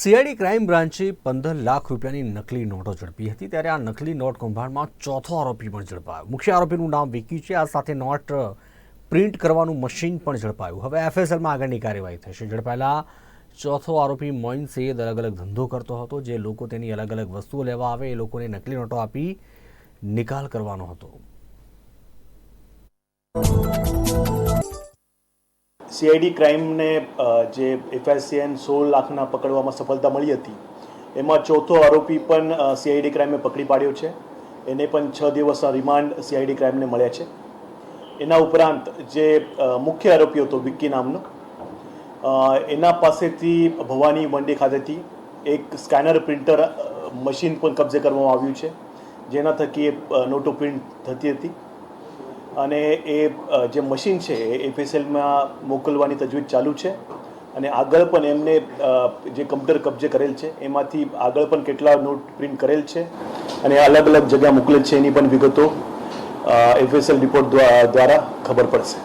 CID crime બ્રાન્ચે પંદર લાખ રૂપિયાની નકલી નોટો ઝડપી હતી ત્યારે આ નકલી નોટ કૌભાંડમાં ચોથો આરોપી પણ ઝડપાયો. મુખ્ય આરોપીનું નામ વિકી છે. આ સાથે નોટ પ્રિન્ટ કરવાનું મશીન પણ ઝડપાયું. હવે એફએસએલમાં આગળની કાર્યવાહી થશે. ઝડપાયેલા ચોથો આરોપી મોઇન સૈયદ અલગ અલગ ધંધો કરતો હતો. જે લોકો તેની અલગ અલગ વસ્તુઓ લેવા આવે એ લોકોને નકલી નોટો આપી નિકાલ કરવાનો હતો. સીઆઈડી ક્રાઇમને જે એફઆઈસીએન સોળ લાખના પકડવામાં સફળતા મળી હતી, એમાં ચોથો આરોપી પણ સીઆઈડી ક્રાઇમે પકડી પાડ્યો છે. એને પણ છ દિવસના રિમાન્ડ સીઆઈડી ક્રાઇમને મળ્યા છે. એના ઉપરાંત જે મુખ્ય આરોપી હતો વિક્કી નામનો એના પાસેથી ભવાની મંડી ખાતેથી એક સ્કેનર પ્રિન્ટર મશીન પણ કબજે કરવામાં આવ્યું છે. જેના થકી એ નોટો પ્રિન્ટ થતી હતી. અને એ જે મશીન છે એ એફએસએલમાં મોકલવાની તજવીજ ચાલુ છે. અને આગળ પણ એમને જે કમ્પ્યુટર કબજે કરેલ છે, એમાંથી આગળ પણ કેટલા નોટ પ્રિન્ટ કરેલ છે અને અલગ અલગ જગ્યા મોકલેલ છે એની પણ વિગતો એફએસએલ રિપોર્ટ દ્વારા ખબર પડશે.